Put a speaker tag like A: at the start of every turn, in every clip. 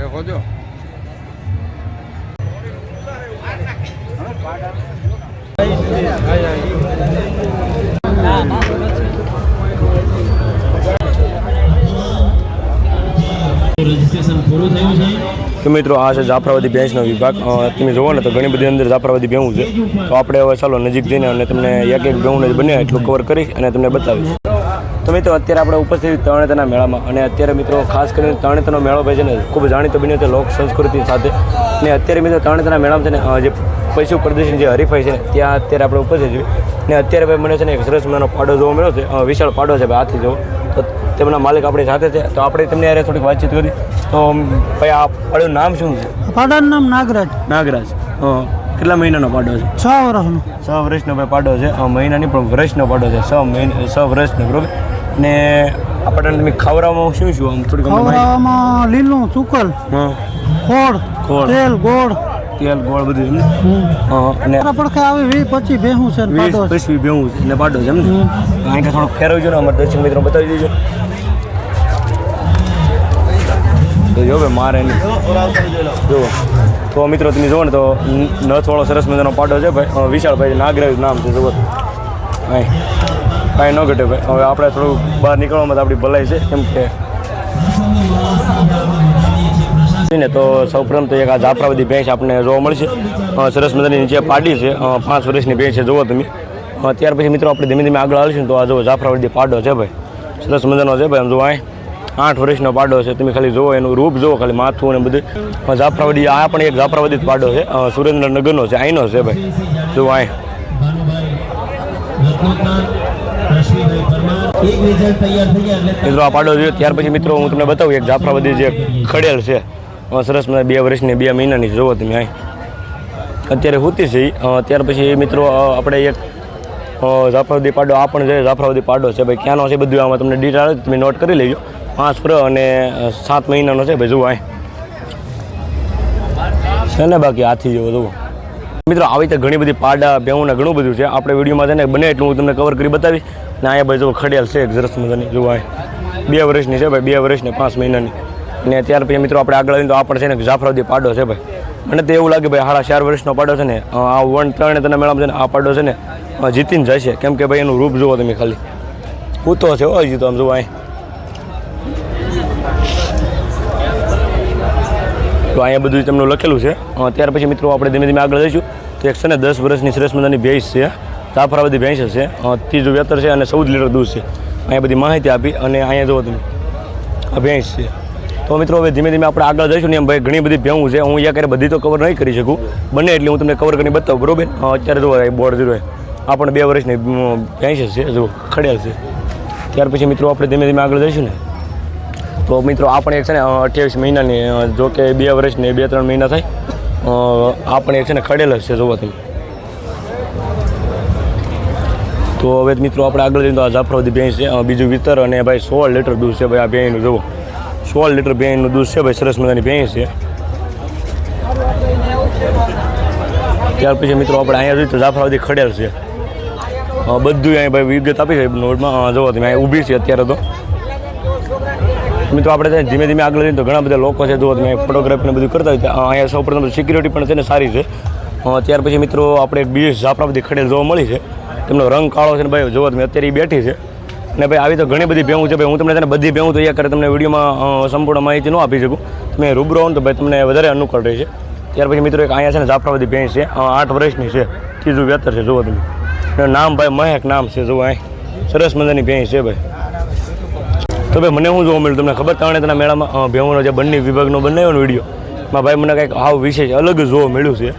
A: એ હોજો.
B: Registration પૂરું થયું છે?
C: તો મિત્રો આ છે જાફરાવાદી ભેંસનો વિભાગ. તમે જુઓ ને તો ઘણી બધી અંદર જાફરાવાદી ભેંસ છે. તો આપણે હવે ચાલો નજીક જઈને અને તમને એક એક જ બને એટલું કવર કરી અને તમને બતાવીશ. તો મિત્રો અત્યારે આપણે ઉપસ્થિત તરણેતરના મેળામાં અને અત્યારે મિત્રો ખાસ કરીને તરણેતરનો મેળો ભાઈ છે ને ખૂબ જાણીતો બન્યો છે લોક સંસ્કૃતિ સાથે. અને અત્યારે મિત્રો તરણેતરના મેળામાં છે ને જે પશુ પ્રદર્શન જે હરીફાઈ છે ત્યાં અત્યારે આપણે ઉપસ્થિત છીએ. ને અત્યારે ભાઈ મને છે ને એક સરસ મજાનો પાડો જોવા મળ્યો છે વિશાળ પાડો છે ભાઈ હાથી જોવો. તો તેમના માલિક આપણી સાથે છે તો આપણે તેમને યારે થોડીક વાતચીત કરી. તો ભાઈ આ પાડોનું નામ શું છે?
D: પાડાનું નામ નાગરાજ.
C: નાગરાજ. હં. કેટલા મહિનાનો પાડો છે?
D: છ વર્ષનો.
C: છ વર્ષનો ભાઈ પાડો છે મહિનાની પણ વર્ષનો પાડો છે છ મહિના છ વર્ષનો બરોબર? ને આપણને તમે ખાવડાવવામાં શું શું આમ અમને
D: ખવડાવવામાં લીલું ચુકલ. ખોળ
C: ખોળ.
D: તેલ ગોળ.
C: તેલ ગોળ બધું એમ. અને
D: પડખે આવે વીસ પચીસ ભેહું છે ને
C: વીસ
D: પાડો છે.
C: પચીસ ભેવું છે ને પાડો છે એમ અહીં કે થોડોક ફેરવજો ને અમારા દર્શક મિત્રો બતાવી દેજો. તો જો ભાઈ મારે જુઓ તો મિત્રો તમે જુઓ ને તો ન- નથવાળો સરસ મજાનો પાડો છે ભાઈ. વિશાળ વિશાળભાઈ નાગરાજ નામ છે જુઓ. અહીં. કાંઈ ન ઘટે ભાઈ. હવે આપણે થોડું બહાર નીકળવામાં તો આપણી ભલાઈ છે. કેમ કે ને તો સૌપ્રથમ તો એક આ જાફરાવાદી ભેંસ આપણને જોવા મળશે. સરસ મજાની નીચે પાડી છે. પાંચ વર્ષની ભેંસ છે. જુઓ તમે. ત્યાર પછી મિત્રો આપણે ધીમે ધીમે આગળ આવીશું તો આ જુઓ જાફરાવાદી પાડો છે ભાઈ. સરસ મજાનો છે ભાઈ. આમ જુઓ આઠ વર્ષનો પાડો છે. તમે ખાલી જુઓ એનું રૂપ જુઓ, ખાલી માથું અને બધું. જાફરાવાદી આ પણ એક જાફરાવાદી જ પાડો છે. સુરેન્દ્રનગરનો છે. અહીંનો છે ભાઈ. જુઓ અહીં. પાડો જોયો ત્યાર પછી મિત્રો હું તમને બતાવું એક જાફરાબાદી જે ખડેલ છે. સરસ મજા બે વર્ષની બે મહિનાની જોવો તમે અત્યારે હોતી છે ત્યાર પછી મિત્રો આપણે એક અ, જાફરાવદી પાડો આ પણ છે જાફરાવદી પાડો છે ભાઈ ક્યાંનો છે બધું આમાં તમને ડિટેલ તમે નોટ કરી લેજો. પાંચ પ્ર અને સાત મહિનાનો છે ભાઈ જુઓ અહીં. છે ને બાકી હાથી જેવો જુઓ. મિત્રો આવી રીતે ઘણી બધી પાડા બેહું ઘણું બધું છે. આપણે વિડીયોમાં છે ને બને એટલું હું તમને કવર કરી બતાવીશ. ને, અહીંયા ભાઈ જો ખડેલ છે સરસ મજાની જોવા બે વર્ષની છે ભાઈ, બે વર્ષની પાંચ મહિનાની. ને ત્યાર પછી મિત્રો આપણે આગળ આવીને તો આપણે છે ને જાફરાવદી પાડો છે ભાઈ. મને તો એવું લાગે ભાઈ સાડા ચાર વર્ષનો પાડો છે ને આ વન ત્રણ તને મેળામાં છે ને, આ પાડો છે ને જીતીને છે. કેમ કે ભાઈ, એનું રૂપ જુઓ તમે ખાલી. કૂતો છે હોય જીતો આમ જુઓ અહીં. તો અહીંયા બધું તમને લખેલું છે. ત્યાર પછી મિત્રો આપણે ધીમે ધીમે આગળ જઈશું. તો એક છે ને, દસ વર્ષની સરસ મજાની ભેંસ છે. જાફરાવદી ભેંસ છે ત્રીજું વેતર છે અને ચૌદ લીટર દૂધ છે. અહીંયા બધી માહિતી આપી અને અહીંયા જુઓ તમે, આ ભેંસ છે. તો મિત્રો, હવે ધીમે ધીમે આપણે આગળ જઈશું ને એમ ભાઈ ઘણી બધી ભેવું છે. હું અહીંયા બધી તો કવર નહીં કરી શકું. બને એટલે હું તમને કવર કરીને બતાવું, બરોબર? અત્યારે જુઓ બોર્ડ જોડે આ પણ બે વર્ષની ભેંસ છે જુઓ ખડેલ છે. ત્યાર પછી મિત્રો, આપણે ધીમે ધીમે આગળ જઈશું ને. તો મિત્રો, આ પણ એક છે ને અઠ્યાવીસ મહિનાની જો કે બે વર્ષની, બે ત્રણ મહિના થાય. આપણે એક છે ને, ખડેલ જ છે જોવો તમે. તો હવે મિત્રો આપણે આગળ જઈએ તો આ જાફરાવદી ભેંસ છે. બીજું વિતર અને ભાઈ સોળ લીટર દૂધ છે ભાઈ આ ભેંનું જુઓ. સોળ લીટર ભેંનું દૂધ છે ભાઈ, સરસ મજાની ભેંસ છે. ત્યાર પછી મિત્રો આપણે અહીંયા જોઈએ તો જાફરાવદી ખડેલ છે. બધું અહીંયા ભાઈ વિગત આપી છે નોટમાં. જુઓ તમે, અહીંયા ઊભી છે અત્યારે તો. મિત્રો આપણે ધીમે ધીમે આગળ જઈએ તો ઘણા બધા લોકો છે, જુઓ તમે ફોટોગ્રાફી ને બધું કરતા હોય. અહીંયા સૌ પ્રથમ સિક્યુરિટી પણ છે ને સારી છે. ત્યાર પછી મિત્રો આપણે એક બીજી ખડેલ જોવા મળી છે. તેમનો રંગ કાળો છે ને ભાઈ જુઓ તમે અત્યારે બેઠી છે. ને ભાઈ આવી તો ઘણી બધી ભેવું છે. ભાઈ હું તમને તેને બધી ભેવું તો અહીંયા કરે તમને વિડીયોમાં સંપૂર્ણ માહિતી ન આપી શકું. તમે રૂબરૂ આવો તો ભાઈ તમને વધારે અનુકૂળ રહેશે. ત્યાર પછી મિત્રો એક અહીંયા છે ને જાફરાવદી ભેંસ છે. આઠ વર્ષની છે. ત્રીજું વેતર છે જુઓ તમે. નામ ભાઈ મહેક નામ છે જુઓ અહીં. સરસ મજાની ભેંસ છે ભાઈ. તો ભાઈ મને શું જોવા મળ્યું તમને ખબર? તાણે તેના મેળામાં અ, ભેહુંનો જે બંને વિભાગનો બનાવ્યો ને વીડિયો માં ભાઈ મને કંઈક આવ વિશેષ અલગ જોવા મળ્યું છે.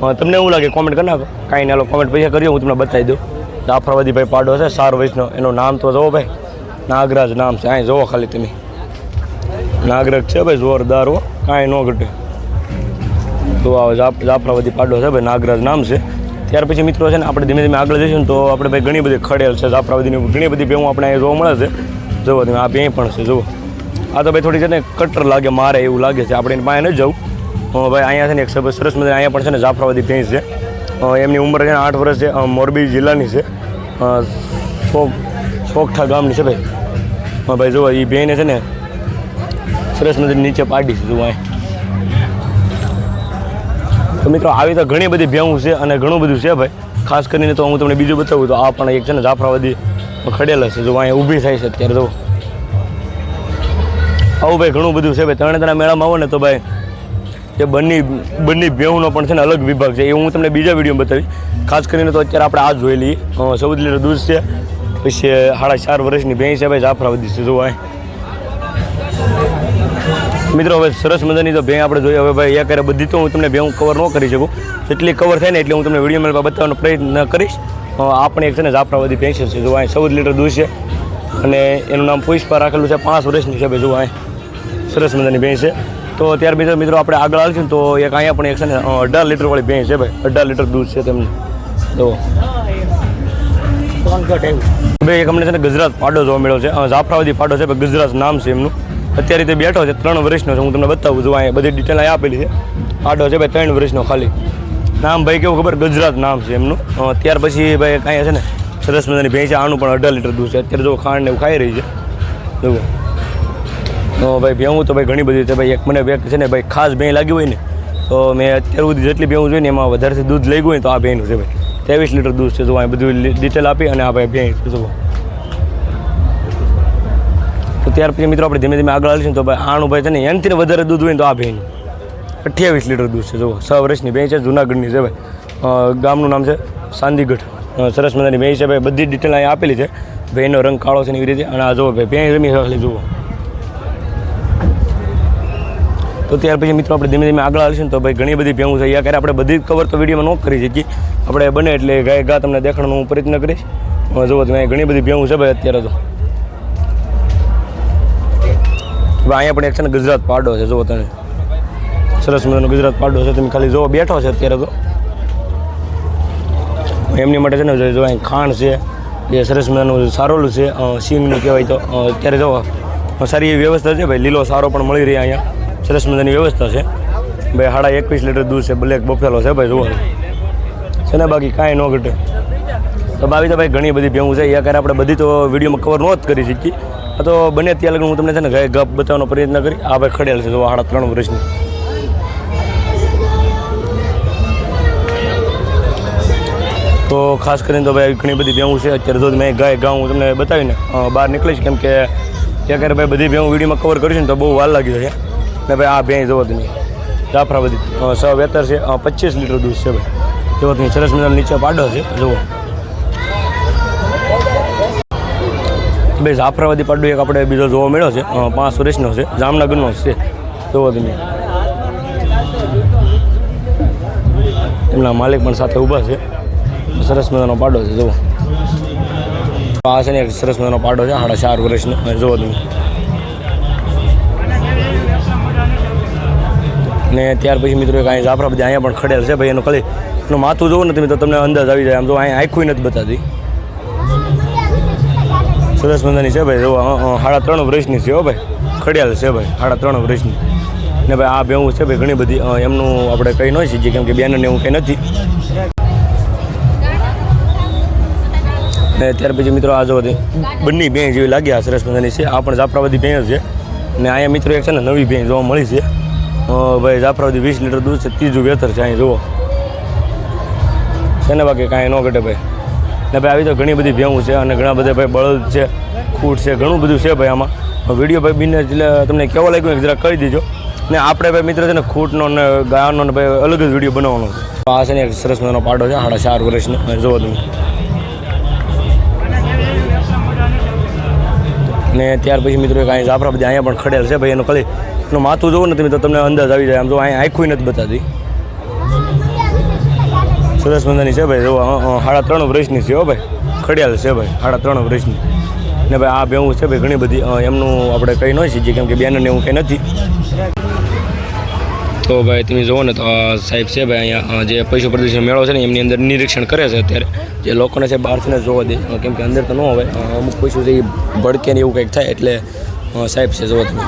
C: તમને એવું લાગે કોમેન્ટ કરી નાખો. કાંઈ ના કોમેન્ટ પૈસા કરીએ હું તમને બતાવી દઉં. જાફરાવદી ભાઈ પાડો છે, સાર વૈષ્ણવ. એનું નામ તો જુઓ ભાઈ, નાગરાજ નામ છે. અહીં જુઓ ખાલી તમે. નાગરાજ છે ભાઈ, જોરદાર હો. કાંઈ ન ઘટે. તો આ જાફ પાડો છે ભાઈ, નાગરાજ નામ છે. ત્યાર પછી મિત્રો છે ને, આપણે ધીમે ધીમે આગળ જઈશું ને તો આપણે ભાઈ ઘણી બધી ખડેલ છે જાફરાવદીની ઘણી બધી ભેવું આપણે અહીંયા જોવા મળે છે. જુઓ તમે, આ બે પણ છે, જુઓ. આ તો ભાઈ થોડી છે ને, કટર લાગે, મારે એવું લાગે છે. આપણે એની પાસે ન જવું. ભાઈ અહીંયા છે ને એક સરસ મજા અહીંયા પણ છે ને જાફરાવદી ભેંસ છે. એમની ઉંમર છે આઠ વર્ષ છે. મોરબી જિલ્લાની છે. અ, સોગ ગામની છે ભાઈ. હા ભાઈ જુઓ એ બેને છે ને સરસ મજાની નીચે પાડી છે જુઓ અહીં. તો મિત્રો આવી તો ઘણી બધી ભેવું છે અને ઘણું બધું છે ભાઈ. ખાસ કરીને તો હું તમને બીજું બતાવું તો આ પણ એક છે ને જાફરાવાદી ખડેલા છે જો અહીંયા ઊભી થાય છે અત્યારે તો આવું ભાઈ ઘણું બધું છે ભાઈ. ત્રણે ત્રણ મેળામાં આવો ને તો ભાઈ જે બંને બંને ભેવનો પણ છે ને અલગ વિભાગ છે. એ હું તમને બીજા વિડીયોમાં બતાવી ખાસ કરીને તો અત્યારે આપણે આ જોઈ લઈએ. સૌદ લીટર દૂધ છે. પછી સાડા ચાર વર્ષની ભેંસ છે. ભાઈ જાફરાવદી છે. જોવા મિત્રો, હવે સરસ મજાની તો ભેં આપણે જોઈએ. હવે ભાઈ, એક બધી તો હું તમને ભેં કવર ન કરી શકું. જેટલી કવર થાય ને એટલે હું તમને વિડીયોમાં બતાવવાનો પ્રયત્ન કરીશ. આપણે એક છે ને જાફરાવદી ભેંસ છે. જોવા ચૌદ લીટર દૂધ છે. અને એનું નામ પુષ્પા રાખેલું છે. પાંચ વર્ષની છે. ભાઈ જોવા સરસ મજાની ભેંસ છે. તો ત્યાર બીજા મિત્રો આપણે આગળ આવીશું તો એક અહીંયા પણ એક છે ને અઢાર લીટરવાળી ભેંસ છે ભાઈ. અઢાર લીટર દૂધ છે તેમને. તો ભાઈ એક અમને છે ને ગુજરાત પાડો જોવા મળ્યો છે. જાફરાવાદી પાડો છે ગુજરાત નામ છે એમનું. અત્યારે તે બેઠો છે, ત્રણ વર્ષનો છે, હું તમને બતાવું છું, અહીંયા બધી ડિટેલ અહીંયા આપેલી છે. પાડો છે ભાઈ, ત્રણ વર્ષનો ખાલી. નામ ભાઈ કેવું ખબર? ગુજરાત નામ છે એમનું. ત્યાર પછી ભાઈ કાંઈ છે ને, સરસ મજાની ભેંસ આનું પણ અઢાર લીટર દૂધ છે. અત્યારે જો ખાંડ ને એવું ખાઈ રહી છે. જુઓ. તો ભાઈ ભેવું તો ભાઈ ઘણી બધી છે ભાઈ. એક મને એક છે ને ભાઈ ખાસ ભેં લાગી હોય ને, તો મેં અત્યાર સુધી જેટલી ભેવું જોઈ ને એમાં વધારેથી દૂધ લઈ ગયું તો આ ભેંનું છે ભાઈ. ત્રેવીસ લીટર દૂધ છે જો આ બધું ડિટેલ આપી અને આ ભાઈ ભેં છે જુઓ તો ત્યાર પછી મિત્રો આપણે ધીમે ધીમે આગળ આવીશું તો ભાઈ આણું ભાઈ છે ને એનથી વધારે દૂધ હોય ને તો આ ભેંનું અઠ્યાવીસ લીટર દૂધ છે જુઓ છ વર્ષની ભેં છે, જુનાગઢની છે ભાઈ. ગામનું નામ છે સાંદીગઢ. સરસ મજાની ભેં છે ભાઈ. બધી ડિટેલ અહીં આપેલી છે. ભેંનો રંગ કાળો છે ને એવી રીતે. અને આ જુઓ ભાઈ ભેં રમી જુઓ. તો ત્યાર પછી મિત્રો આપણે ધીમે ધીમે આગળ આવીશું તો ભાઈ ઘણી બધી ભેગું છે. યા ક્યારે આપણે બધી કવર તો વિડીયોમાં ન કરી શકીએ. આપણે બને એટલે ગાય ગા તમને દેખાડવાનો હું પ્રયત્ન કરીશ. જુઓ તમે, ઘણી બધી ભેગું છે ભાઈ અત્યારે તો. અહીંયા પણ એક છે ને ગુજરાત પાડો છે, જુઓ તમે. સરસ મજાનો ગુજરાત પાડો છે. તમે ખાલી જોવો બેઠો છે અત્યારે તો. એમની માટે છે ને જો અહીં ખાણ છે, એ સરસ મજાનું સારોલું છે. સિંગનું કહેવાય તો અત્યારે જો સારી એવી વ્યવસ્થા છે ભાઈ, લીલો સારો પણ મળી રહ્યા અહીંયા. સરસ મજાની વ્યવસ્થા છે. ભાઈ સાડા એકવીસ લીટર દૂધ છે, બ્લેક બફેલો છે ભાઈ જોવા છે ને બાકી કાંઈ ન ઘટે. તો બાવી તો ભાઈ ઘણી બધી ભેવું છે, યા આપણે બધી તો વિડીયોમાં કવર ન જ કરી શકી આ તો બને ત્યાં લગન હું તમને છે ને ગાય ગપ બતાવવાનો પ્રયત્ન કરી, આ ભાઈ ખડેલ છે જોવા સાડા ત્રણ વર્ષની. તો ખાસ કરીને તો ભાઈ ઘણી બધી ભેવું છે, અત્યારે તો મેં ગાય ગાઉં હું તમને બતાવીને બહાર નીકળીશ, કેમ કે ત્યાં ક્યારે ભાઈ બધી ભેવું વિડીયોમાં કવર કરીશું ને તો બહુ વાર લાગી જશે ને ભાઈ આ ભેંસ જુઓ તમે જાફરાબાદી સ વેતર છે પચીસ લીટર દૂધ છે ભાઈ. તમે સરસ મજાનો નીચે પાડો છે, જુઓ. ભાઈ જાફરાવાદી પાડો એક આપણે બીજો જોવા મળ્યો છે પાંચ વર્ષનો છે, જામનગરનો છે જુઓ તમે એમના માલિક પણ સાથે ઊભા છે. સરસ મજાનો પાડો છે, જુઓ. આ છે ને એક સરસ મજાનો પાડો છે, સાડા ચાર વર્ષનો જુઓ તમે ને ત્યાર પછી મિત્રો અહીંયા બધા અહીંયા પણ ખડેલ છે ભાઈ, એનું ખાલી એનું માથું જોવું નથી તો તમને અંદાજ આવી જાય. આમ જો અહીંયા આખું નથી બતાતી સરસ મજાની છે ભાઈ, જો સાડા ત્રણ વર્ષની છે હો ભાઈ. ખડિયાલ છે ભાઈ, સાડા ત્રણ વર્ષની. ને ભાઈ, આ ભેવું છે ભાઈ ઘણી બધી એમનું આપણે કહી ન શકીએ કેમ કે બેનને એવું કંઈ નથી. ને ત્યાર પછી મિત્રો આ જો બંને ભેં જેવી લાગ્યા, સરસ મજાની છે. આ પણ જાફરાબાદી ભેં છે. ને અહીંયા મિત્રો એક છે ને નવી ભેં જોવા મળી છે. ભાઈ જાફરાવાદી વીસ લીટર દૂધ છે, ત્રીજું વેતર છે અહીં, જુઓ. છે ને બાકી કાંઈ ન ઘટે ભાઈ. ને ભાઈ, આવી તો ઘણી બધી ભેવું છે અને ઘણા બધા ભાઈ બળદ છે, ખૂટ છે, ઘણું બધું છે ભાઈ આમાં. વીડિયો ભાઈ બીને એટલે તમને કેવો લાગ્યો એક જરા કહી દેજો. ને આપણે ભાઈ મિત્ર છે ને ખૂટનો ને ગાયનો ને ભાઈ અલગ જ વીડિયો બનાવવાનો છે. આ છે ને એક સરસ મજાનો પાડો છે, સાડા ચાર વર્ષનો. જોવો તમે. ને ત્યાર પછી મિત્રો કાંઈ જાફરા બધા અહીંયા પણ ખડેલ છે ભાઈ, એનું ખાલી એનું માથું જોવું ને તમે તો તમને અંદાજ આવી જાય. આમ જો અહીંયા આખું નથી બતાતી. સરસ મજાની છે ભાઈ. જો સાડા ત્રણ વર્ષની છે હો ભાઈ. ખડિયાલ છે ભાઈ, સાડા ત્રણ વર્ષની. ને ભાઈ, આ ભેવું છે ભાઈ ઘણી બધી એમનું આપણે કહી ન શકીએ કેમ કે બેનને એવું કંઈ નથી. તો ભાઈ, તમે જુઓ ને તો સાહેબ છે ભાઈ, અહીંયા જે પશુ પ્રદર્શન મેળો છે ને, એમની અંદર નિરીક્ષણ કરે છે અત્યારે. જે લોકોને છે બહારથી ને જોવા દે કેમ કે અંદર તો ન હોય. અમુક પશુ છે એ ભડકે ને એવું કંઈક થાય એટલે સાહેબ છે, જોવા તમે.